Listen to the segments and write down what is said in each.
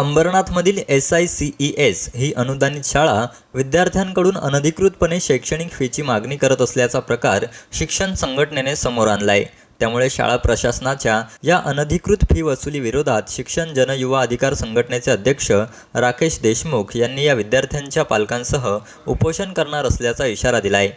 अंबरनाथमधील S I C E S ही अनुदानित शाळा विद्यार्थ्यांकडून अनधिकृतपणे शैक्षणिक फीची मागणी करत असल्याचा प्रकार शिक्षण संघटनेने समोर आणलाय. त्यामुळे शाळा प्रशासनाच्या या अनधिकृत फी वसुली विरोधात शिक्षण जनयुवा अधिकार संघटनेचे अध्यक्ष राकेश देशमुख यांनी या विद्यार्थ्यांच्या पालकांसह उपोषण करणार असल्याचा इशारा दिलाय.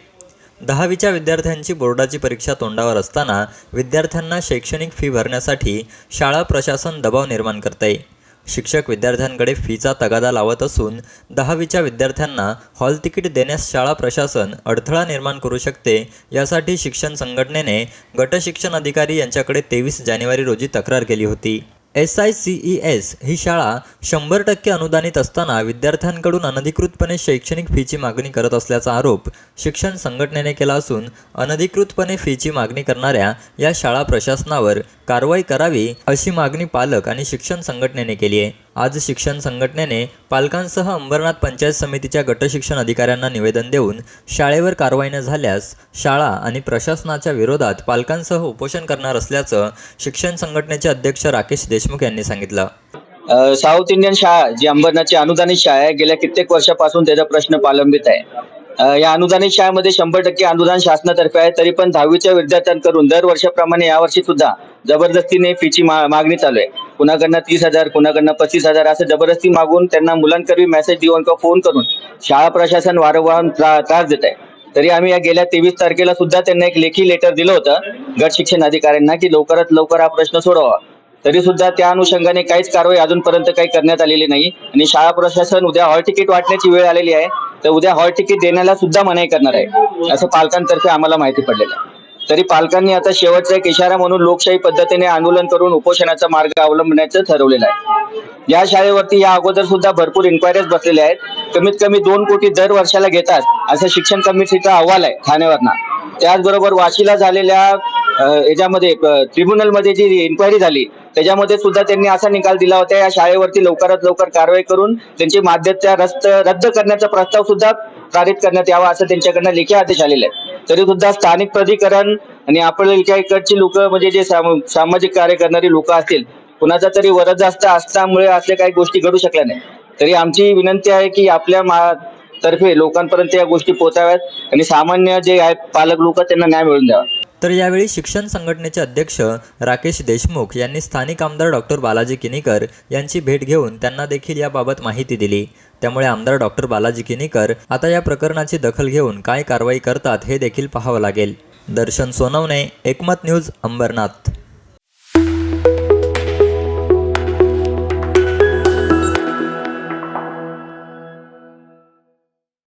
दहावीच्या विद्यार्थ्यांची बोर्डाची परीक्षा तोंडावर असताना विद्यार्थ्यांना शैक्षणिक फी भरण्यासाठी शाळा प्रशासन दबाव निर्माण करते शिक्षक विद्यार्थ्यांकडे फीचा तगादा लावत असून दहावीच्या विद्यार्थ्यांना हॉल तिकीट देण्यास शाळा प्रशासन अडथळा निर्माण करू शकते यासाठी शिक्षण संघटनेने गटशिक्षण अधिकारी यांच्याकडे तेवीस जानेवारी रोजी तक्रार केली होती. S I C E S ही शाळा शंभर टक्के अनुदानित असताना विद्यार्थ्यांकडून अनधिकृतपणे शैक्षणिक फीची मागणी करत असल्याचा आरोप शिक्षण संघटनेने केला असून अनधिकृतपणे फीची मागणी करणाऱ्या या शाळा प्रशासनावर कारवाई करावी अशी मागणी पालक आणि शिक्षण संघटनेने केली आहे. आज शिक्षण संघटनेने पालकांसह अंबरनाथ पंचायत समितीच्या गटशिक्षण अधिकाऱ्यांना निवेदन देऊन शाळेवर कारवाई न झाल्यास शाळा आणि प्रशासनाच्या विरोधात पालकांसह उपोषण करणार असल्याचं शिक्षण संघटनेचे अध्यक्ष राकेश देशमुख यांनी सांगितलं. साऊथ इंडियन शाळा जी अंबरनाथची अनुदानित शाळा आहे गेल्या कित्येक वर्षापासून त्याचा प्रश्न प्रलंबित आहे. या अनुदानित शाळेमध्ये शंभर टक्के अनुदान शासनातर्फे आहे. तरी पण दहावीच्या विद्यार्थ्यांकडून दर वर्षाप्रमाणे यावर्षी सुद्धा जबरदस्तीने फीची मा- मागणी चालू आहे. कुणाकडनं तीस हजार कुणाकडनं पस्तीस हजार असं जबरदस्ती मागून त्यांना मुलांकरवी मेसेज देऊन किंवा फोन करून शाळा प्रशासन वारंवार त्रास देत आहे. तरी आम्ही या गेल्या तेवीस तारखेला सुद्धा त्यांना एक लेखी लेटर दिलं होतं. गट शिक्षण अधिकाऱ्यांना की लवकरात लवकर हा प्रश्न सोडवा. तरी सुद्धा त्या अनुषंगाने काहीच कारवाई अजूनपर्यंत काही करण्यात आलेली नाही. आणि शाळा प्रशासन उद्या हॉल तिकीट वाटण्याची वेळ आलेली आहे. तर उद्या हॉल तिकीट देण्याला सुद्धा मनाई करणार आहे. असं पालकांतर्फे आम्हाला माहिती पडलेलं आहे. तरी पालकांनी आता शेवटचा एक इशारा म्हणून लोकशाही पद्धतीने आंदोलन करून उपोषणाचा मार्ग अवलंबण्याचं ठरवलेलं आहे. या शाळेवरती या अगोदर सुद्धा भरपूर इन्क्वायरीज बसलेल्या आहेत. कमीत कमी दोन कोटी दर वर्षाला घेतात असं शिक्षण कमिटीचा अहवाल आहे ठाणेवरना. त्याचबरोबर वाशीला झालेल्या याच्यामध्ये ट्रिब्युनलमध्ये जी इन्क्वायरी झाली त्याच्यामध्ये सुद्धा त्यांनी असा निकाल दिला होता या शाळेवरती लवकरात लवकर कारवाई करून त्यांची माध्यत्या रस्त रद्द करण्याचा प्रस्ताव सुद्धा पारित करण्यात यावा असं त्यांच्याकडनं लेखी आदेश आलेले आहेत. तरी सुद्धा स्थानिक प्राधिकरण आणि आपल्या इकडची लोक म्हणजे जे साम- सामाजिक कार्य करणारी लोक असतील कुणाचा तरी वरद जास्त असल्यामुळे असल्या काही गोष्टी घडू शकल्या नाही तरी आमची विनंती आहे की आपल्या मा तर्फे लोकांपर्यंत या गोष्टी पोहोचाव्यात आणि सामान्य जे आहेत पालक लोक त्यांना न्याय मिळवून द्यावा. तर यावेळी शिक्षण संघटनेचे अध्यक्ष राकेश देशमुख यांनी स्थानिक आमदार डॉक्टर बालाजी किनीकर यांची भेट घेऊन त्यांना देखील याबाबत माहिती दिली. त्यामुळे आमदार डॉक्टर बालाजी किनीकर आता या प्रकरणाची दखल घेऊन काय कारवाई करतात हे देखील पाहावं लागेल. दर्शन सोनवणे एकमत न्यूज अंबरनाथ.